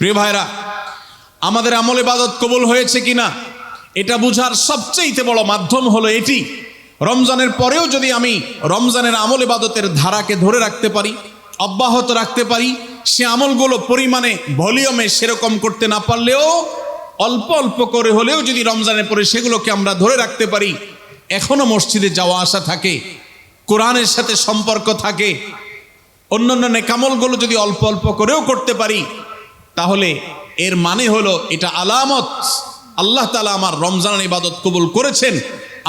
প্রিয় ভাইরা, আমাদের আমল ইবাদত কবুল হয়েছে কিনা, এটা বুঝার সবচেয়ে বড় মাধ্যম হলো এটি। রমজানের পরেও যদি আমি রমজানের আমল ইবাদতের ধারাকে ধরে রাখতে পারি, অব্যাহত রাখতে পারি, সে আমলগুলো পরিমাণে, ভলিউমে সেরকম করতে না পারলেও, অল্প অল্প করে হলেও যদি রমজানের পরে সেগুলোকে আমরা ধরে রাখতে পারি, এখনও মসজিদে যাওয়া আসা থাকে, কোরআনের সাথে সম্পর্ক থাকে, অন্যান্য নেকামলগুলো যদি অল্প অল্প করেও করতে পারি তাহলে এর মানে হলো এটা আলামত। আল্লাহ তালা আমার রমজান ইবাদত কবুল করেছেন,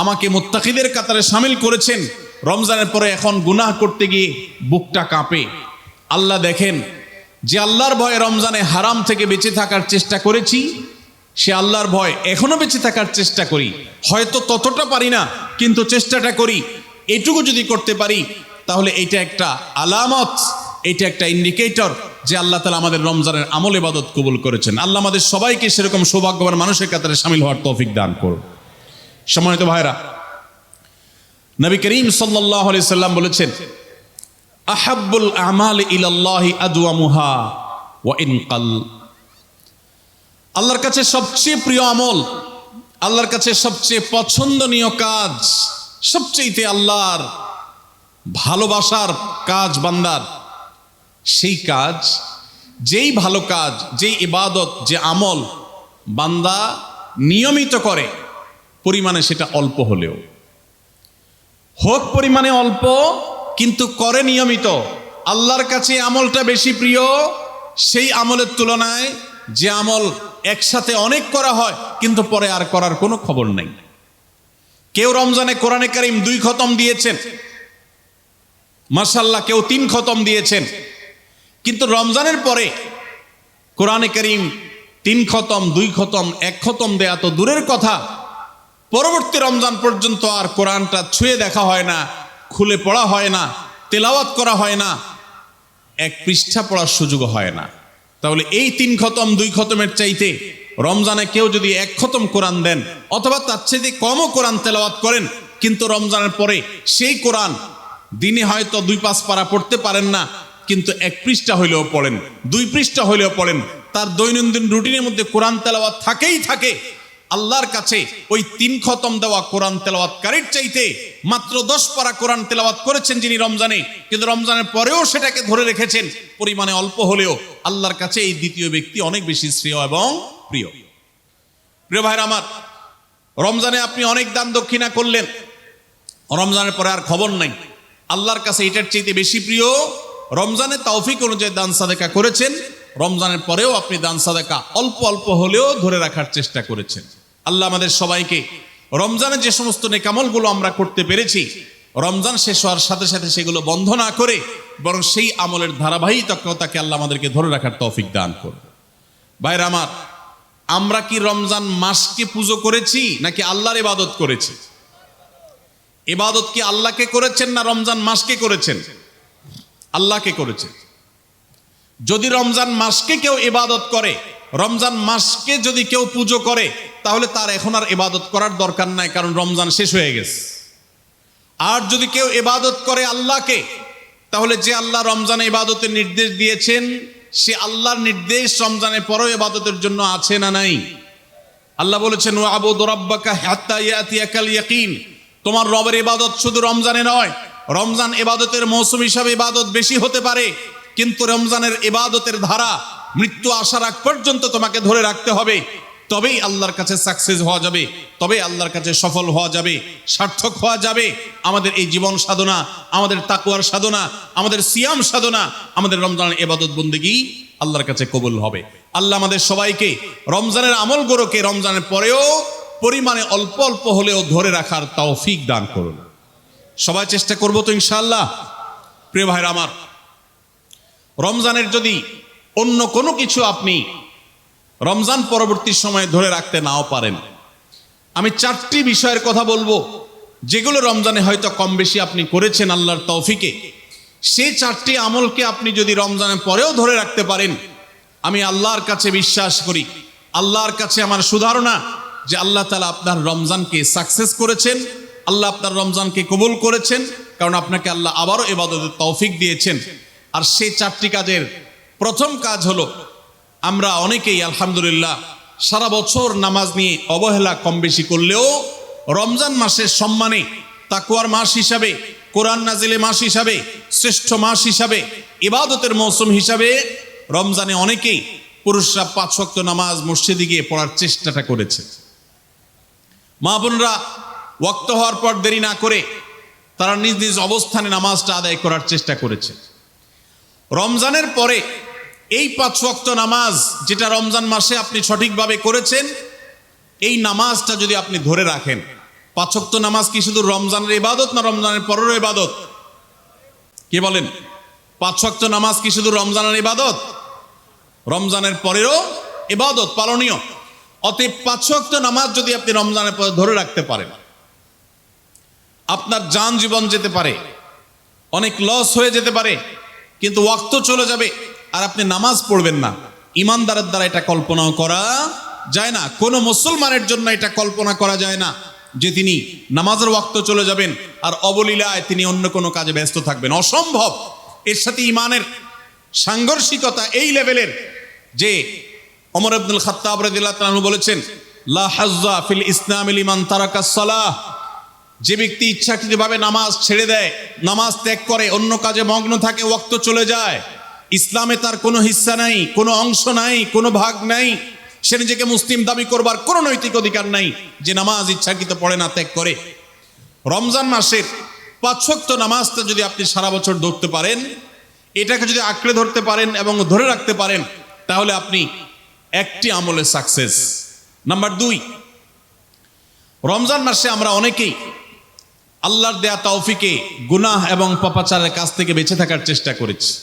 আমাকে মুত্তাকিদের কাতারে সামিল করেছেন। রমজানের পরে এখন গুনাহ করতে গিয়ে বুকটা কাঁপে। আল্লাহ দেখেন, যে আল্লাহর ভয়ে রমজানে হারাম থেকে বেঁচে থাকার চেষ্টা করেছি, সে আল্লাহর ভয় এখনও বেঁচে থাকার চেষ্টা করি। হয়তো ততটা পারি না, কিন্তু চেষ্টাটা করি। এটুকু যদি করতে পারি, তাহলে এটা একটা আলামত, এটা একটা ইন্ডিকেটর যে আল্লাহ তালা আমাদের রমজানের আমল ইবাদত কবুল করেছেন। আল্লাহ আমাদের সবাইকে সেরকম সৌভাগ্যবান মানুষের কাতারে সামিল হওয়ার তৌফিক দান করুন। সম্মানিত ভাইরা নবী করিম সাল্লাহ সাল্লাম বলেছেন, আহাব্বুল আমাল ইলাল্লাহি আদওয়ামুহা ওয়া ইনকাল আল্লাহর কাছে সবচেয়ে প্রিয় আমল, আল্লাহর কাছে সবচেয়ে পছন্দনীয় কাজ সবচেয়েতে আল্লাহর ভালোবাসার কাজ বান্দার সেই কাজ, যেই ভালো কাজ, যেই ইবাদত, যে আমল বান্দা নিয়মিত করে, পরিমাণে সেটা অল্প হলেও। হোক পরিমাণে অল্প, কিন্তু করে নিয়মিত। আল্লাহর কাছে আমলটা বেশি প্রিয়, সেই আমলের তুলনায় যে আমল একসাথে অনেক করা হয়, কিন্তু পরে আর করার কোনো খবর নেই। কেউ রমজানে কোরআনে কারিম দুই খতম দিয়েছেন। মার্শাল্লাহ কেউ তিন খতম দিয়েছেন। কিন্তু রমজানের পরে কোরআনে করিম তিন খতম, দুই খতম, এক খতম দেয়া তো দূরের কথা। পরবর্তী রমজান পর্যন্ত আর কোরআনটা ছুঁয়ে দেখা হয় না, খুলে পড়া হয় না, তেলাওয়াত করা হয় না, এক পৃষ্ঠা পড়ার সুযোগ হয় না। তাহলে এই তিন খতম, দুই খতমের চাইতে রমজানে কেউ যদি এক খতম কোরআন দেন, অথবা তার চাইতে কমও কোরআন তেলাওয়াত করেন, কিন্তু রমজানের পরে সেই কোরআন দিনে হয়তো দুই পাঁচ পারা পড়তে পারেন না কিন্তু এক পৃষ্ঠা হইলেও পড়েন, দুই পৃষ্ঠা হইলেও পড়েন। তার দৈনন্দিন রুটিনের মধ্যে কোরআন তেলাওয়াত থাকেই থাকে। আল্লাহর কাছে ওই তিন খতম দেওয়া কোরআন তেলাওয়াতকারীর চাইতে মাত্র দশ পারা কোরআন তেলাওয়াত করেছেন যিনি রমজানে। কিন্তু রমজানের পরেও সেটাকে ধরে রেখেছেন। পরিমাণে অল্প হলেও আল্লাহর কাছে এই দ্বিতীয় ব্যক্তি অনেক বেশি শ্রেয় এবং প্রিয়। প্রিয় ভাইরা আমার, রমজানে আপনি অনেক দান দক্ষিণা করলেন। রমজানের পরে আর খবর নাই। আল্লাহর কাছে এটার চাইতে বেশি প্রিয় রমজানে তৌফিক অনুযায়ী দান সাদেকা করেছেন। রমজানের পরেও আপনি দান সাদেকা অল্প অল্প হলেও ধরে রাখার চেষ্টা করেছেন। আল্লাহ আমাদের সবাইকে রমজানে যে সমস্ত নেকামলগুলো আমরা করতে পেরেছি, রমজান শেষ হওয়ার সাথে সাথে সেগুলো বন্ধ না করে বরং সেই আমলের ধারাবাহিকতাকে আল্লাহ আমাদেরকে ধরে রাখার তৌফিক দান করুন। ভাইরা আমার, আমরা কি রমজান মাসকে পুজো করেছি নাকি আল্লাহর ইবাদত করেছি? ইবাদত কি আল্লাহকে করেছেন না রমজান মাসকে করেছেন? আল্লাহকে করেছেন যদি রমজান মাসকে কেউ ইবাদত করে, রমজান মাসকে যদি কেউ পুজো করে, তাহলে তার এখন আর ইবাদত করার দরকার নাই, কারণ রমজান শেষ হয়ে গেছে। আর যদি কেউ ইবাদত করে আল্লাহকে, তাহলে যে আল্লাহ রমজানে ইবাদতের নির্দেশ দিয়েছেন, সে আল্লাহর নির্দেশ রমজানের পরও ইবাদতের জন্য আছে না নাই? আল্লাহ বলেছেন আবু দরাব্বাকা হাত্তা ইয়াতিয়াকাল ইয়াকিন। তোমার রবের ইবাদত শুধু রমজানে নয় রমজান এবাদতের মৌসুম হিসাবে ইবাদত বেশি হতে পারে, কিন্তু রমজানের এবাদতের ধারা মৃত্যু আসার আগ পর্যন্ত তোমাকে ধরে রাখতে হবে। তবেই আল্লাহর কাছে সাকসেস হওয়া যাবে তবে আল্লাহর কাছে সফল হওয়া যাবে, সার্থক হওয়া যাবে। আমাদের এই জীবন সাধনা, আমাদের তাকুয়ার সাধনা, আমাদের সিয়াম সাধনা, আমাদের রমজানের এবাদত বন্দিগি আল্লাহর কাছে কবুল হবে। আল্লাহ আমাদের সবাইকে রমজানের আমল গরোকে রমজানের পরেও পরিমাণে অল্প অল্প হলেও ধরে রাখার তৌফিক দান করুন। সবাই চেষ্টা করব তো ইনশাআল্লাহ। প্রিয় ভাইরা আমার, রমজানের যদি অন্য কোনো কিছু আপনি রমজান পরবর্তী সময়ে ধরে রাখতে নাও পারেন, আমি চারটি বিষয়ের কথা বলব, যেগুলো রমজানে হয়তো কম বেশি আপনি করেছেন আল্লাহর তৌফিকে। সেই চারটি আমলকে আপনি যদি রমজানের পরেও ধরে রাখতে পারেন, আমি আল্লাহর কাছে বিশ্বাস করি, আল্লাহর কাছে আমার সুধারণা যে আল্লাহ তালা আপনার রমজানকে সাকসেস করেছেন। আল্লাহ আপনার রমজানকে কবুল করেছেন, কারণ আপনাকে আল্লাহ আবারও এবাদতের তৌফিক দিয়েছেন। আর সেই চারটি কাজের প্রথম কাজ হলো, আমরা অনেকেই আলহামদুলিল্লাহ সারা বছর নামাজ নিয়ে অবহেলা কম বেশি করলেও রমজান মাসের সম্মানে তাকুয়ার মাস হিসাবে, কোরআন নাজিলে মাস হিসাবে, শ্রেষ্ঠ মাস হিসাবে, ইবাদতের মৌসুম হিসাবে রমজানে অনেকেই পুরুষরা পাঁচ শক্ত নামাজ মসজিদে গিয়ে পড়ার চেষ্টাটা করেছে। মা বোনরা ওয়াক্ত হওয়ার পর দেরি না করে তারা নিজ নিজ অবস্থানে নামাজটা আদায় করার চেষ্টা করেছে। রমজানের পরে এই পাঁচ ওয়াক্ত নামাজ যেটা রমজান মাসে আপনি সঠিকভাবে করেছেন, এই নামাজটা যদি আপনি ধরে রাখেন, পাঁচ ওয়াক্ত নামাজ কি শুধু রমজানের ইবাদত না রমজানের পরেরও ইবাদত? কে বলেন? পাঁচ ওয়াক্ত নামাজ কি শুধু রমজানের ইবাদত? রমজানের পরেরও ইবাদত পালনীয়। অতএব পাঁচ ওয়াক্ত নামাজ যদি আপনি রমজানের পরে ধরে রাখতে পারেন আপনার যান জীবন যেতে পারে। অনেক লস হয়ে যেতে পারে, কিন্তু ওয়াক্ত চলে যাবে আর আপনি নামাজ পড়বেন না। ইমানদারের দ্বারা এটা কল্পনাও করা যায় না। কোনো মুসলমানের জন্য এটা কল্পনা করা যায় না যে তিনি নামাজের ওয়াক্ত চলে যাবেন আর অবলীলায় তিনি অন্য কোনো কাজে ব্যস্ত থাকবেন। অসম্ভব। এর সাথে ইমানের সাংঘর্ষিকতা এই লেভেলের যে অমর আব্দুল খাত্তাব বলেছেন, লা হাজ্জা ফিল ইসলাম লিমান তারাকাস সালাহ। যে ব্যক্তি ইচ্ছাকৃতভাবে নামাজ ছেড়ে দেয়, নামাজ ত্যাগ করে, অন্য কাজে মগ্ন থাকে ওক্ত চলে যায়। ইসলামে তার কোনো হিস্সা নাই, কোনো অংশ নাই, কোনো ভাগ নাই। সে নিজেকে মুসলিম দাবি করবার কোনো নৈতিক অধিকার নাই যে নামাজ ইচ্ছাকৃত পড়ে না, ত্যাগ করে। রমজান মাসের পাঁচশক্ত নামাজটা যদি আপনি সারা বছর ধরতে পারেন, এটাকে যদি আঁকড়ে ধরতে পারেন এবং ধরে রাখতে পারেন, তাহলে আপনি একটি আমলে সাকসেস নাম্বার দুই, রমজান মাসে আমরা অনেকেই আল্লাহর দেয়া তৌফিকে গুনাহ এবং পাপাচারের কাছ থেকে বেঁচে থাকার চেষ্টা করেছি।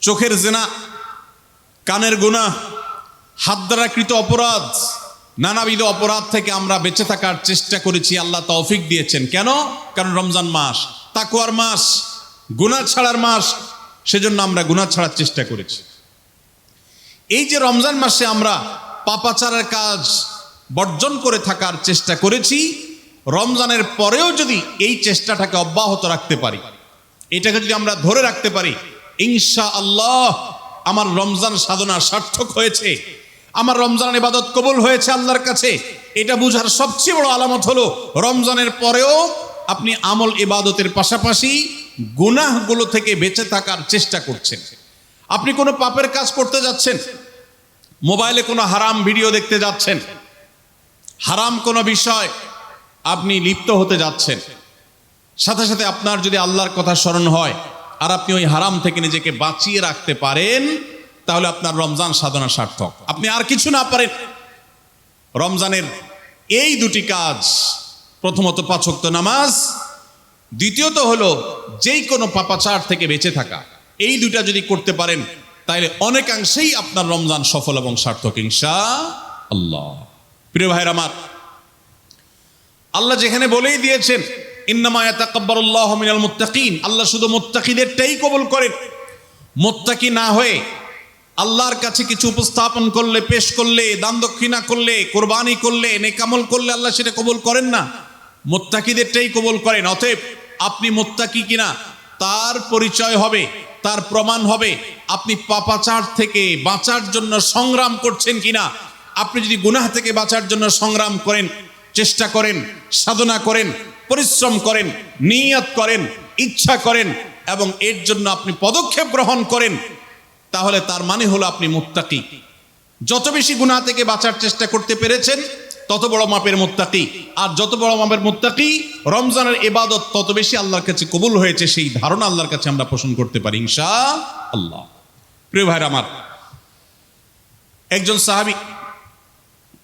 চোখের জেনা, কানের গুনাহ, হাত দ্বারা কৃত অপরাধ, নানাবিধ অপরাধ থেকে আমরা বেঁচে থাকার চেষ্টা করেছি, আল্লাহ তৌফিক দিয়েছেন। কেন? কারণ রমজান মাস তাকুয়ার মাস, গুনাহ ছাড়ার মাস, সেজন্য আমরা গুনাহ ছাড়ার চেষ্টা করেছি। এই যে রমজান মাসে আমরা পাপাচারের কাজ বর্জন করে থাকার চেষ্টা করেছি রমজানের পরেও যদি এই চেষ্টাটাকে অব্যাহত রাখতে পারি, এটাকে যদি আমরা ধরে রাখতে পারি ইনশা আল্লাহ আমার রমজান সাধনা সার্থক হয়েছে, আমার রমজান ইবাদত কবুল হয়েছে আল্লাহর কাছে, এটা বুঝার সবচেয়ে বড় আলামত হলো রমজানের পরেও আপনি আমল ইবাদতের পাশাপাশি গুনাহগুলো থেকে বেঁচে থাকার চেষ্টা করছেন। আপনি কোনো পাপের কাজ করতে যাচ্ছেন, মোবাইলে কোনো হারাম ভিডিও দেখতে যাচ্ছেন, হারাম কোনো বিষয় আপনি লিপ্ত হতে যাচ্ছেন। সাথে সাথে আপনার যদি আল্লাহর কথা স্মরণ হয়, আর আপনি ওই হারাম থেকে নিজেকে বাঁচিয়ে রাখতে পারেন, তাহলে আপনার রমজান সাধনা সার্থক। আপনি আর কিছু না পারেন। রমজানের এই দুটি কাজ, প্রথমত পাঁচক্ত নামাজ, দ্বিতীয়ত হলো যেই কোনো পাপাচার থেকে বেঁচে থাকা। এই দুটা যদি করতে পারেন, তাহলে অনেকাংশেই আপনার রমজান সফল এবং সার্থক, ইনশা আল্লাহ। প্রিয় ভাইয়ের আমার আল্লাহ যেখানে বলেই দিয়েছেন ইন্নামায়া তাকাব্বারুল্লাহ মিনাল মুত্তাকিন। আল্লাহ শুধু মুত্তাকিদেরটাই কবুল করেন। মুত্তাকি না হয়ে আল্লাহর কাছে কিছু উপস্থাপন করলে, পেশ করলে, দান দক্ষিণা করলে, কোরবানি করলে নেকামল করলে আল্লাহ সেটা কবুল করেন না। মোত্তাকিদেরটাই কবুল করেন। অতএব আপনি মোত্তাকি কিনা, তার পরিচয় হবে, তার প্রমাণ হবে। আপনি পাপাচার থেকে বাঁচার জন্য সংগ্রাম করছেন কিনা, আপনি যদি গুনাহ থেকে বাঁচার জন্য সংগ্রাম করেন চেষ্টা করেন, সাধনা করেন, পরিশ্রম করেন, নিয়ত করেন, ইচ্ছা করেন এবং এর জন্য আপনি পদক্ষেপ গ্রহণ করেন, তাহলে তার মানে হলো আপনি মুত্তাকি। যত বেশি গুনাহ থেকে বাঁচার চেষ্টা করতে পেরেছেন, তত বড় মাপের মুত্তাকি। আর যত বড় মাপের মুত্তাকি, রমজানের ইবাদত তত বেশি আল্লাহর কাছে কবুল হয়েছে, সেই ধারণা আল্লাহর কাছে আমরা পোষণ করতে পারি ইনশা আল্লাহ প্রিয় ভাইরা আমার, একজন সাহাবী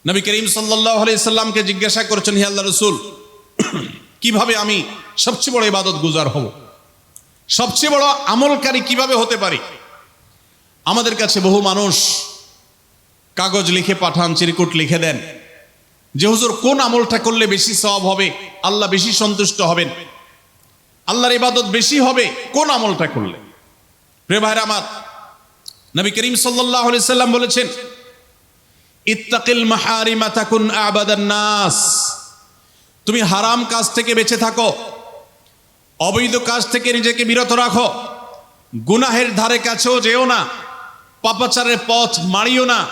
নবী করিম সাল্লাহ সাল্লামকে জিজ্ঞাসা করেছেন, হে আল্লাহ রসুল, কীভাবে আমি সবচেয়ে বড় ইবাদত গুজার হব? সবচেয়ে বড় আমলকারী কীভাবে হতে পারি? আমাদের কাছে বহু মানুষ কাগজ লিখে পাঠান, চিরকুট লিখে দেন। যে হুজুর, কোন আমলটা করলে বেশি সব হবে? আল্লাহ বেশি সন্তুষ্ট হবেন। আল্লাহর ইবাদত বেশি হবে কোন আমলটা করলে? প্রিয় ভাইরা আমার, নবী করিম সাল্লাহ সাল্লাম বলেছেন ইত্তাকিল মাহারিমা থাকুন আবাদান নাস। তুমি হারাম কাজ থেকে বেঁচে থাকো। অবৈধ কাজ থেকে নিজেকে বিরত রাখো। গুনাহের ধারে কাছেও যেও না। পাপাচারের পথ মারিও না।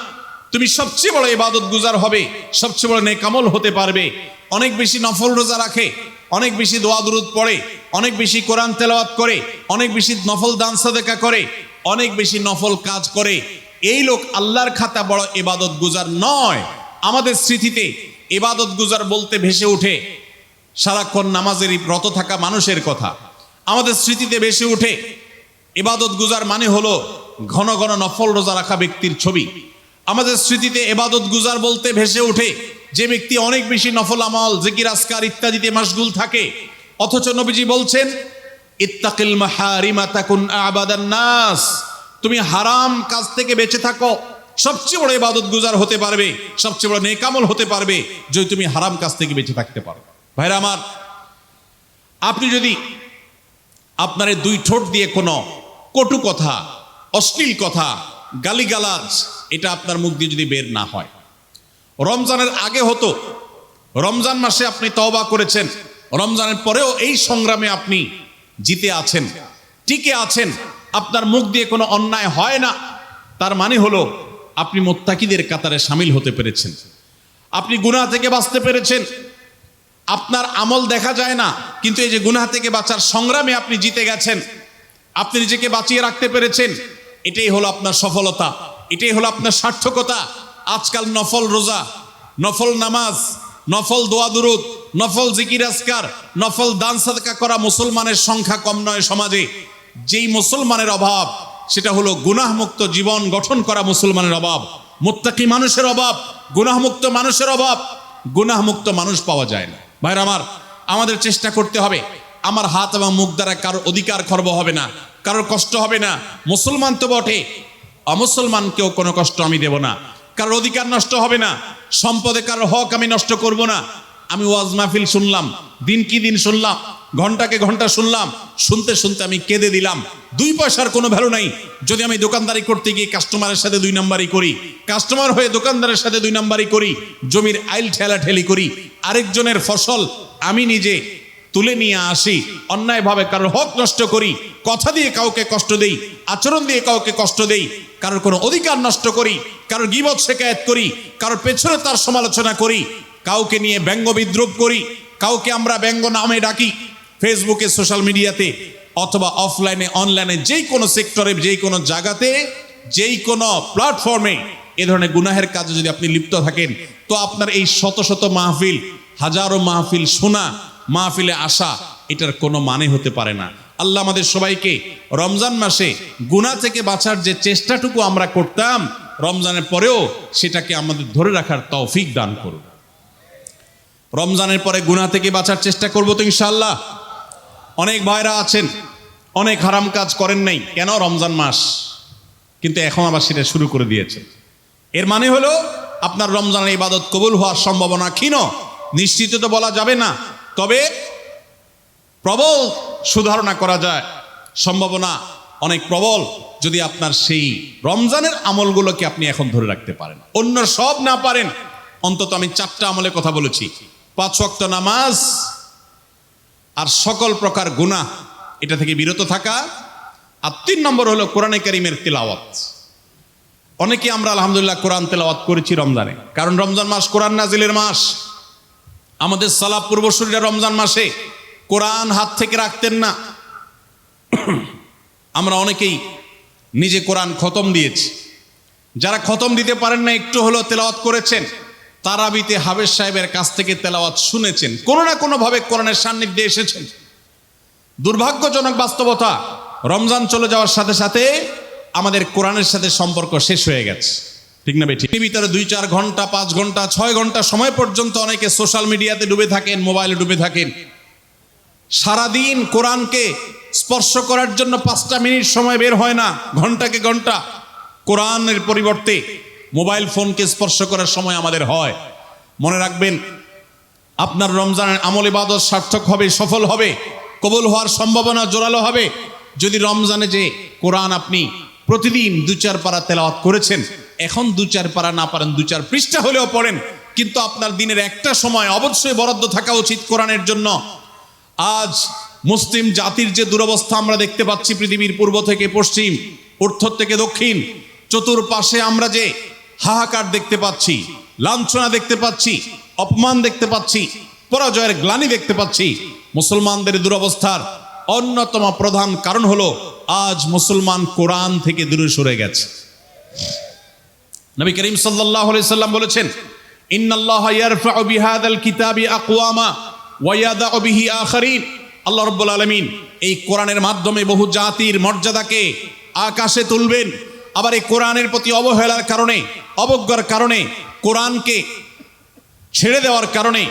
তুমি সবচেয়ে বড় ইবাদত গুজার হবে, সবচেয়ে বড় নেকামল হতে পারবে। অনেক বেশি নফল রোজা রাখে, অনেক বেশি দোয়া দুরুদ পড়ে, অনেক বেশি কোরআন তেলাওয়াত করে, অনেক বেশি নফল দান সাদেকা করে, অনেক বেশি নফল কাজ করে। এই লোক আল্লাহর খাতা বড় এবাদত গুজার নয়। আমাদের স্মৃতিতে এবাদত গুজার বলতে ভেসে ওঠে সারাক্ষণ নামাজেরই ব্রত থাকা মানুষের কথা। আমাদের স্মৃতিতে ভেসে উঠে। এবাদত গুজার মানে হলো ঘন ঘন নফল রোজা রাখা ব্যক্তির ছবি। আমাদের স্মৃতিতে এবাদত গুজার বলতে ভেসে ওঠে যে ব্যক্তি অনেক বেশি নফল আমল, জিকির আসকার ইত্যাদিতে মাসগুল থাকে। অথচ নবীজি বলছেন, ইত্তাকিল মাহারিমা তাকুন আবাদান নাস। তুমি হারাম কাজ থেকে বেঁচে থাকো। সবচেয়ে বড় ইবাদত গুজার হতে পারবে, সবচেয়ে বড় নেকামল হতে পারবে যদি তুমি হারাম কাজ থেকে বেঁচে থাকতে পারো। ভাইরা আমার, আপনি যদি আপনার দুই ঠোঁট দিয়ে কোনো কটু কথা, অশ্লীল কথা, গালিগালাজ, এটা আপনার মুখ দিয়ে যদি বের না হয়। রমজানের আগে হতো, রমজান মাসে আপনি তওবা করেছেন, রমজানের পরেও এই সংগ্রামে আপনি জিতে আছেন, টিকে আছেন আপনার মুখ দিয়ে কোনো অন্যায় হয় না। তার মানে হলো, আপনি মোত্তাকিদের কাতারে সামিল হতে পেরেছেন। আপনি গুনাহ থেকে বাঁচতে পেরেছেন। আপনার আমল দেখা যায় না, কিন্তু এই যে গুনাহ থেকে বাঁচার সংগ্রামে আপনি জিতে গেছেন। আপনি নিজেকে বাঁচিয়ে রাখতে পেরেছেন। এটাই হলো আপনার সফলতা। এটাই হলো আপনার সার্থকতা। আজকাল নফল রোজা, নফল নামাজ, নফল দোয়া দুরুদ, নফল জিকির আসকার নফল দান সাদকা করা মুসলমানের সংখ্যা কম নয় সমাজে। যেই মুসলমানের অভাব, সেটা হলো গুনাহমুক্ত জীবন গঠন করা মুসলমানের অভাব, মুত্তাকি মানুষের অভাব, গুনাহমুক্ত মানুষের অভাব, গুনাহমুক্ত মানুষ পাওয়া যায় না। ভাইরা আমার, আমাদের চেষ্টা করতে হবে, আমার হাত এবং মুখ দ্বারা কারোর অধিকার খর্ব হবে না, কারোর কষ্ট হবে না। মুসলমান তো বটে অমুসলমানকেও কোনো কষ্ট আমি দেব না, কারোর অধিকার নষ্ট হবে না, সম্পদে কারোর হক আমি নষ্ট করব না। আমি ওয়াজ মাহফিল শুনলাম, দিন কি দিন শুনলাম ঘন্টাকে ঘণ্টা শুনলাম, শুনতে শুনতে আমি কেঁদে দিলাম। দুই পয়সার কোনো ভ্যালু নাই। যদি আমি দোকানদারি করতে গিয়ে কাস্টমারের সাথে দুই নাম্বারই করি কাস্টমার হয়ে দোকানদারের সাথে দুই নাম্বারই করি, জমির আইল ঠেলা ঠেলি করি, আরেকজনের ফসল আমি নিজে তুলে নিয়ে আসি, অন্যায়ভাবে কারোর হক নষ্ট করি, কথা দিয়ে কাউকে কষ্ট দেই, আচরণ দিয়ে কাউকে কষ্ট দেই, কারোর কোনো অধিকার নষ্ট করি, কারোর গিবত শেখায়ত করি, কারোর পেছনে তার সমালোচনা করি, কাউকে নিয়ে ব্যঙ্গ বিদ্রুপ করি, কাউকে আমরা ব্যঙ্গ নামে ডাকি ফেসবুকে, সোশ্যাল মিডিয়াতে অথবা অফলাইনে, অনলাইনে যেই কোনো সেক্টরে যেই কোনো জায়গাতে যেই কোনো প্ল্যাটফর্মে এ ধরনের গুনাহের কাজে যদি আপনি লিপ্ত থাকেন, তো আপনার এই শত শত মাহফিল, হাজারো মাহফিল শোনা, মাহফিলে আসা, এটার কোনো মানে হতে পারে না। আল্লাহ আমাদের সবাইকে রমজান মাসে গুনাহ থেকে বাঁচার যে চেষ্টাটুকু আমরা করতাম, রমজানের পরেও সেটাকে আমাদের ধরে রাখার তৌফিক দান করুন। রমজানের পরে গুনাহ থেকে বাঁচার চেষ্টা করব তো ইনশাল্লাহ অনেক ভাইরা আছেন, অনেক হারাম কাজ করেন নাই, কেন রমজান মাস? কিন্তু এখন আবার সেটা শুরু করে দিয়েছে। এর মানে হলো, আপনার রমজানের ইবাদত কবুল হওয়ার সম্ভাবনা ক্ষীণ, নিশ্চিত তো বলা যাবে না, তবে প্রবল সুধারণা করা যায়, সম্ভাবনা অনেক প্রবল, যদি আপনার সেই রমজানের আমলগুলোকে আপনি এখন ধরে রাখতে পারেন। অন্য সব না পারেন, অন্তত আমি চারটা আমলের কথা বলেছি। পাঁচ ওয়াক্ত নামাজ আর সকল প্রকার গুনাহ এটা থেকে বিরত থাকা। আর তিন নম্বর হলো কোরআনে কারিমের তেলাওয়াত। অনেকে আমরা আলহামদুলিল্লাহ কোরআন তেলাওয়াত করেছি রমজানে। কারণ রমজান মাস কোরআন নাজিলের মাস। আমাদের সালা পূর্বসূরীরা রমজান মাসে কোরআন হাত থেকে রাখতেন না। আমরা অনেকেই নিজে কোরআন খতম দিয়েছি। যারা খতম দিতে পারেন না, একটু হলেও তেলাওয়াত করেছেন। তারাবিতে হাবেজ সাহেবের কাছ থেকে তেলাওয়াত শুনেছেন। কোনো না কোনোভাবে কোরআনের সান্নিধ্যে এসেছেন। দুর্ভাগ্যজনক বাস্তবতা, রমজান চলে যাওয়ার সাথে সাথে আমাদের কোরআনের সাথে সম্পর্ক শেষ হয়ে গেছে। ঠিক না বেঠিক? ভিতরে দুই চার ঘণ্টা, পাঁচ ঘণ্টা, ছয় ঘণ্টা সময় পর্যন্ত অনেকে সোশ্যাল মিডিয়াতে ডুবে থাকেন, মোবাইলে ডুবে থাকেন। সারাদিন কোরআনকে স্পর্শ করার জন্য পাঁচটা মিনিট সময় বের হয় না, ঘন্টাকে ঘণ্টা। কোরআনের পরিবর্তে মোবাইল ফোনকে স্পর্শ করার সময় আমাদের হয়। মনে রাখবেন, আপনার রমজানের আমল ইবাদত সার্থক হবে, সফল হবে, কবুল হওয়ার সম্ভাবনা জোরালো হবে। যদি রমজানে যে কোরআন আপনি প্রতিদিন দু চার পারা তেলাওয়াত করেছেন, এখন দু চার পারা না পারেন, দু চার পৃষ্ঠা হলেও পড়েন, কিন্তু আপনার দিনের একটা সময় অবশ্যই বরাদ্দ থাকা উচিত কোরআনের জন্য। আজ মুসলিম জাতির যে দুরবস্থা আমরা দেখতে পাচ্ছি, পৃথিবীর পূর্ব থেকে পশ্চিম, উত্তর থেকে দক্ষিণ, চতুর্পাশে আমরা যে হাহাকার দেখতে পাচ্ছি, লাঞ্ছনা দেখতে পাচ্ছি, অপমান দেখতে পাচ্ছি, পরাজয়ের গ্লানি দেখতে পাচ্ছি। মুসলমানদের দুরবস্থার অন্যতম প্রধান কারণ হলো, আজ মুসলমান কোরআন থেকে দূরে সরে গেছে। নবী করিম আলাইহি সাল্লাম বলেছেন, ইন্নাল্লাহা ইয়ারফাউ বিহাদাল কিতাবি আকওয়ামা ওয়া ইয়াদাউ বিহি আখারিন। আল্লাহ রাব্বুল আলামিন এই কোরআনের মাধ্যমে বহু জাতির মর্যাদাকে আকাশে তুলবেন আবার এই কোরআনের প্রতি অবহেলার কারণে, অবজ্ঞার কারণে, কোরআনকে ছেড়ে দেওয়ার কারণে,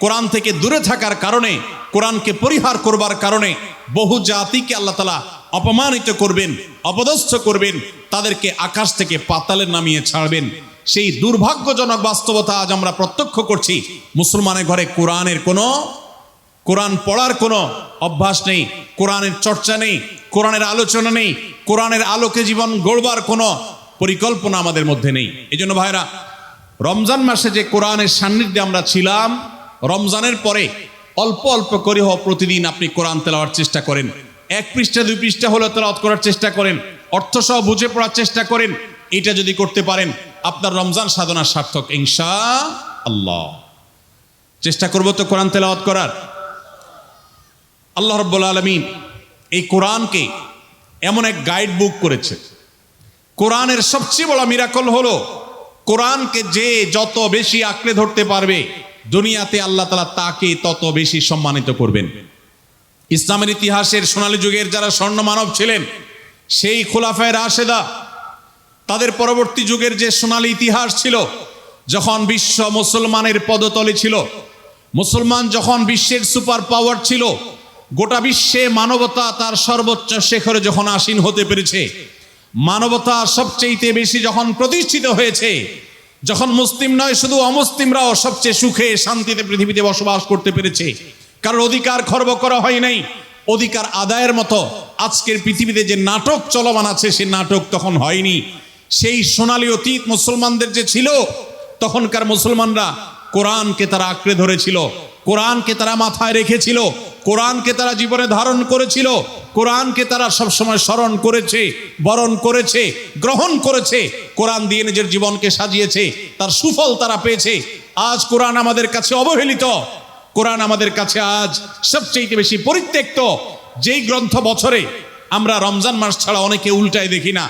কোরআন থেকে দূরে থাকার কারণে, কোরআনকে পরিহার করবার কারণে বহু জাতিকে আল্লাহ তালা অপমানিত করবেন, অপদস্থ করবেন, তাদেরকে আকাশ থেকে পাতালে নামিয়ে ছাড়বেন। সেই দুর্ভাগ্যজনক বাস্তবতা আজ আমরা প্রত্যক্ষ করছি। মুসলমানের ঘরে কোরআনের কোনো, কোরআন পড়ার কোনো অভ্যাস নেই, কোরআনের চর্চা নেই, কোরআনের আলোচনা নেই কোরআনের আলোকে জীবন গড়বার কোনো পরিকল্পনা আমাদের মধ্যে নেই। এই জন্য ভাইরা রমজান মাসে যে কোরআনের সান্নিধ্যে আমরা ছিলাম, রমজানের পরে অল্প অল্প করে হোক প্রতিদিন আপনি কোরআন তেলাওয়ার চেষ্টা করেন। এক পৃষ্ঠা, দুই পৃষ্ঠা হলে তেলাওয়াত করার চেষ্টা করেন। অর্থ সহ বুঝে পড়ার চেষ্টা করেন। এটা যদি করতে পারেন, আপনার রমজান সাধনা সার্থক ইনশা আল্লাহ চেষ্টা করব তো কোরআন তেলাওয়াত করার। আল্লাহ রব্বুল আলমিন এই কোরআনকে এমন এক গাইড বুক করেছে। কোরআনের সবচেয়ে বড় মিরাকল হলো, কোরআনকে যে যত বেশি আঁকড়ে ধরতে পারবে, দুনিয়াতে আল্লাহ তালা তাকে তত বেশি সম্মানিত করবেন। ইসলামের ইতিহাসের সোনালী যুগের যারা স্বর্ণ মানব ছিলেন, সেই খোলাফায় রাশেদা, তাদের পরবর্তী যুগের যে সোনালী ইতিহাস ছিল, যখন বিশ্ব মুসলমানের পদতলে ছিল, মুসলমান যখন বিশ্বের সুপার পাওয়ার ছিল গোটা বিশ্বে মানবতা তার সর্বোচ্চ শেখরে যখন আসীন হতে পেরেছে, মানবতা সবচেয়ে বেশি যখন প্রতিষ্ঠিত হয়েছে, যখন মুসলিম নয়, শুধু অমুসলিমরাও সবচেয়ে সুখে শান্তিতে পৃথিবীতে বসবাস করতে পেরেছে। কারণ অধিকার খর্ব করা হয় নাই। অধিকার আদায়ের মতো আজকের পৃথিবীতে যে নাটক চলমান আছে, সে নাটক তখন হয়নি। সেই সোনালী অতীত মুসলমানদের যে ছিল, তখনকার মুসলমানরা কোরআনকে তারা আঁকড়ে ধরেছিল, কোরআনকে তারা মাথায় রেখেছিল কোরআনকে তারা জীবনে ধারণ করেছিল। কোরআনকে তারা সবসময় স্মরণ করেছে, বরণ করেছে, গ্রহণ করেছে। কোরআন দিয়ে নিজের জীবনকে সাজিয়েছে, তার সুফল তারা পেয়েছে। আজ কোরআন আমাদের কাছে অবহেলিত। কোরআন আমাদের কাছে আজ সবচেয়ে বেশি পরিত্যক্ত। যেই গ্রন্থ বছরে আমরা রমজান মাস ছাড়া অনেকে উল্টায় দেখি না,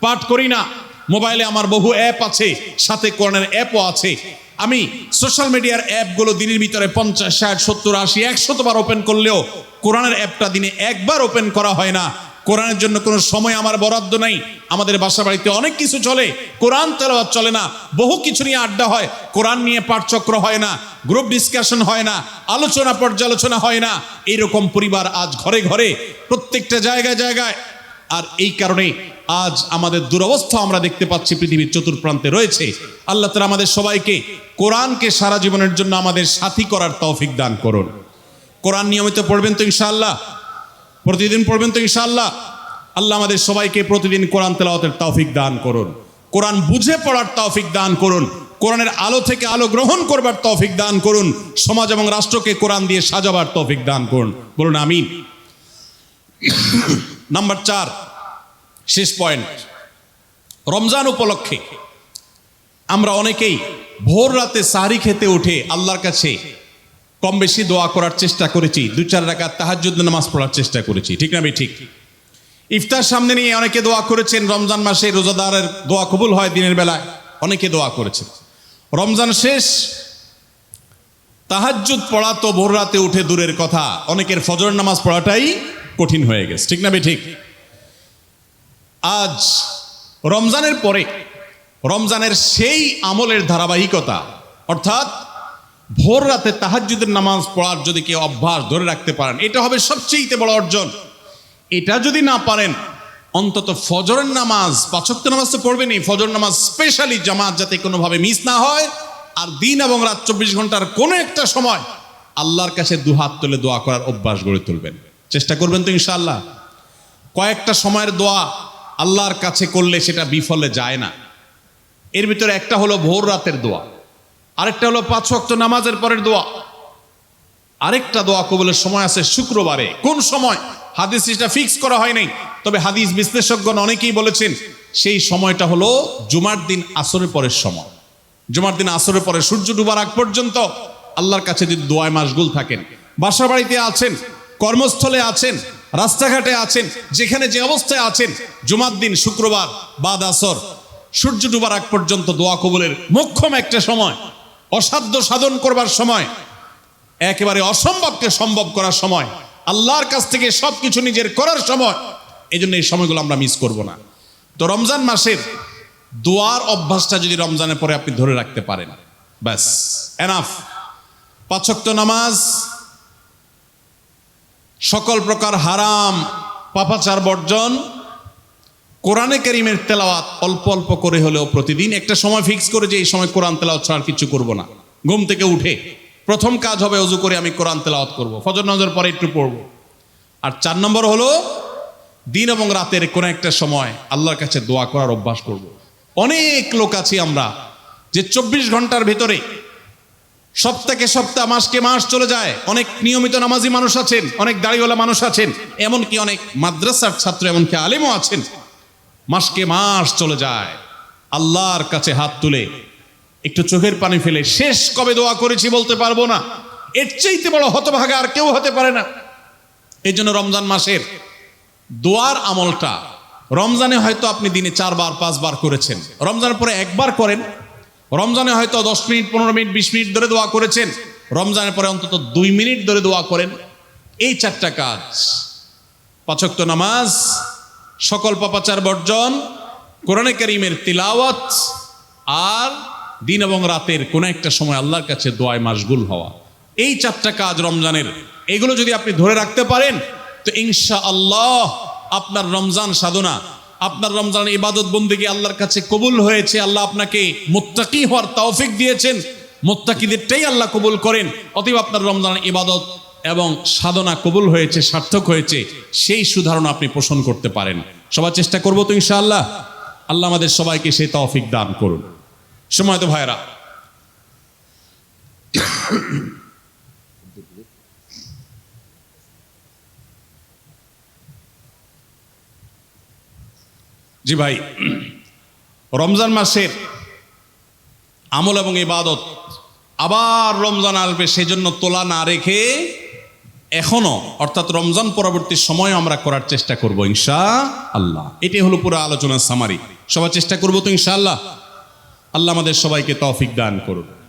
পাঠ করি না। মোবাইলে আমার বহু অ্যাপ আছে, সাথে কোরআনের অ্যাপও আছে। আমি সোশ্যাল মিডিয়ার অ্যাপগুলো দিনের ভিতরে পঞ্চাশ, ষাট, সত্তর, আশি একশতবার ওপেন করলেও কোরআনের অ্যাপটা দিনে একবার ওপেন করা হয় না। কোরআনের জন্য কোনো সময় আমার বরাদ্দ নাই। আমাদের বাসা বাড়িতে অনেক কিছু চলে। কোরআন তেলাওয়াত চলে না। বহু কিছু নিয়ে আড্ডা হয়। কোরআন নিয়ে পাঠচক্র হয় না। গ্রুপ ডিসকাশন হয় না। আলোচনা পর্যালোচনা হয় না। এইরকম পরিবার আজ ঘরে ঘরে প্রত্যেকটা জায়গায় জায়গায় আর এই কারণে আজ আমাদের দুরবস্থা আমরা দেখতে পাচ্ছি, পৃথিবীর চতুর্প্রান্তে রয়েছে। আল্লাহ তালা আমাদের সবাইকে কোরআনকে সারা জীবনের জন্য আমাদের সাথী করার তৌফিক দান করুন। কোরআন নিয়মিত পড়বেন তো ইনশাআল্লাহ? প্রতিদিন পড়বেন তো ইনশাআল্লাহ? আল্লাহ আমাদের সবাইকে প্রতিদিন কোরআন তেলাওয়াতের তৌফিক দান করুন। কোরআন বুঝে পড়ার তৌফিক দান করুন। কোরআনের আলো থেকে আলো গ্রহণ করবার তৌফিক দান করুন। সমাজ এবং রাষ্ট্রকে কোরআন দিয়ে সাজাবার তৌফিক দান করুন। বলুন, আমিন। নাম্বার চার শেষ পয়েন্ট রমজান উপলক্ষে আমরা অনেকেই ভোর রাতে সাহারি খেতে উঠে আল্লাহর কাছে কম বেশি দোয়া করার চেষ্টা করেছি দু চার রাখা তাহাজুদ নামাজ পড়ার চেষ্টা করেছি, ঠিক না ঠিক। ইফতার সামনে নিয়ে অনেকে দোয়া করেছেন, রমজান মাসে রোজাদারের দোয়া কবুল হয় দিনের বেলায়, অনেকে দোয়া করেছেন। রমজান শেষ, তাহাজ্জুদ পড়া তো ভোর রাতে উঠে দূরের কথা, অনেকের ফজর নামাজ পড়াটাই কঠিন হয়ে গেছে। ঠিক না ঠিক? আজ রমজানের পরে, রমজানের সেই আমলের ধারাবাহিকতা, অর্থাৎ ভোর রাতে তাহাজ্জুদের নামাজ পড়ার যদি কেউ অভ্যাস ধরে রাখতে পারেন, এটা হবে সবচেয়ে বড় অর্জন। এটা যদি না পারেন, অন্তত ফজরের নামাজ পাঁচক্ত নামাজ তো পড়বেনই ফজর নামাজ স্পেশালি জামাত যাতে কোনোভাবে মিস না হয়, আর দিন এবং রাত চব্বিশ ঘণ্টার কোনো একটা সময় আল্লাহর কাছে দুহাত তুলে দোয়া করার অভ্যাস গড়ে তুলবেন। চেষ্টা করবেন তো ইনশাআল্লাহ। কয়েকটা সময়ের দোয়া আল্লাহর কাছে করলে সেটা বিফলে যায় না। এর ভিতরে একটা হলো ভোর রাতের দোয়া, আরেকটা হলো পাঁচ ওয়াক্ত নামাজের পরের দোয়া। আরেকটা দোয়া কবুলের সময় আছে শুক্রবারে। কোন সময়? হাদিস এটা ফিক্স করা হয় নাই, তবে হাদিস বিশ্লেষকগণ অনেকেই বলেছেন সেই সময়টা হলো জুমার দিন আসরের পরের সময়। জুমার দিন আসরের পরে সূর্য ডুবার আগ পর্যন্ত আল্লাহর কাছে যদি দোয়ায় মাসগুল থাকেন। বাসা বাড়িতে আছেন কর্মস্থলে আছেন, রাস্তাঘাটে আছেন, যেখানে যে অবস্থায় আছেন, জুমার দিন, শুক্রবার, বাদ আসর। সূর্য ডুবার আগ পর্যন্ত দোয়া কবুলের মোক্ষম একটা সময়, অসাধ্য সাধন করবার সময়, একেবারে অসম্ভবকে সম্ভব করার সময়, আল্লাহর কাছ থেকে সব কিছু নিজের করার সময় এই জন্য এই সময়গুলো আমরা মিস করব না। তো রমজান মাসের দোয়ার অভ্যাসটা যদি রমজানের পরে আপনি ধরে রাখতে পারেন, ব্যাস এনাফ পাঁচক্ত নামাজ সকল প্রকার হারাম, পাপাচার বর্জন, কোরআনে করিমের তেলাওয়াত অল্প অল্প করে হলেও প্রতিদিন একটা সময় ফিক্স করে যে এই সময় কোরআন তেলাওয়াত ছাড়া কিছু করব না। ঘুম থেকে উঠে প্রথম কাজ হবে অজু করে আমি কোরআন তেলাওয়াত করব। ফজর নজর পরে একটু পড়ব। আর চার নম্বর হলো দিন এবং রাতের কোনো একটা সময় আল্লাহর কাছে দোয়া করার অভ্যাস করব। অনেক লোক আছি আমরা যে চব্বিশ ঘণ্টার ভেতরে সপ্তাহে সপ্তাহ, মাসকে মাস চলে যায়। অনেক নিয়মিত নামাজি মানুষ আছেন, অনেক দাড়িওয়ালা মানুষ আছেন, এমনকি অনেক মাদ্রাসার ছাত্র, এমনকি আলেমও আছেন। মাসকে মাস চলে যায়। আল্লাহর কাছে হাত তুলে একটু চোখের পানি ফেলে, শেষ কবে দোয়া করেছি বলতে পারব না। এর চাইতে বড় হতভাগা আর কেউ হতে পারে না। এই জন্য রমজান মাসের দোয়ার আমলটা, রমজানে হয়তো আপনি দিনে চারবার, পাঁচবার করেছেন। রমজানের পরে একবার করেন রমজানে হয়তো দশ মিনিট, পনেরো মিনিট, বিশ মিনিট ধরে দোয়া করেছেন। রমজানের পরে অন্তত দুই মিনিট ধরে দোয়া করেন। এই চারটা কাজ। পাচক্ত নামাজ, সকল পাপাচার বর্জন, কোরআনে করিমের তিলাওয়াত, আর দিন এবং রাতের কোনো একটা সময় আল্লাহর কাছে দোয়ায় মাসগুল হওয়া। এই চারটা কাজ রমজানের। এগুলো যদি আপনি ধরে রাখতে পারেন, তো ইনশা আল্লাহ আপনার রমজান সাধনা আপনার রমজান ইবাদত বন্দিকে আল্লাহর কাছে কবুল হয়েছে, আল্লাহ আপনাকে মোত্তাকি হওয়ার তৌফিক দিয়েছেন, মোত্তাকিদেরটাই আল্লাহ কবুল করেন, অতএব আপনার রমজান ইবাদত এবং সাধনা কবুল হয়েছে, সার্থক হয়েছে, সেই সুধারণা আপনি পোষণ করতে পারেন। সবার চেষ্টা করব তো ইনশাআল্লাহ। আল্লাহ আমাদের সবাইকে সেই তৌফিক দান করুন। সময় তো ভাইরা জি ভাই, রমজান মাসের আমল এবং ইবাদত আবার রমজান আসবে, সেজন্য তোলা না রেখে এখনও, অর্থাৎ রমজান পরবর্তী সময় আমরা করার চেষ্টা করব ইনশা আল্লাহ এটাই হলো পুরো আলোচনার সামারি সবার চেষ্টা করব তো ইনশা আল্লাহ আল্লাহ আমাদের সবাইকে তৌফিক দান করুন।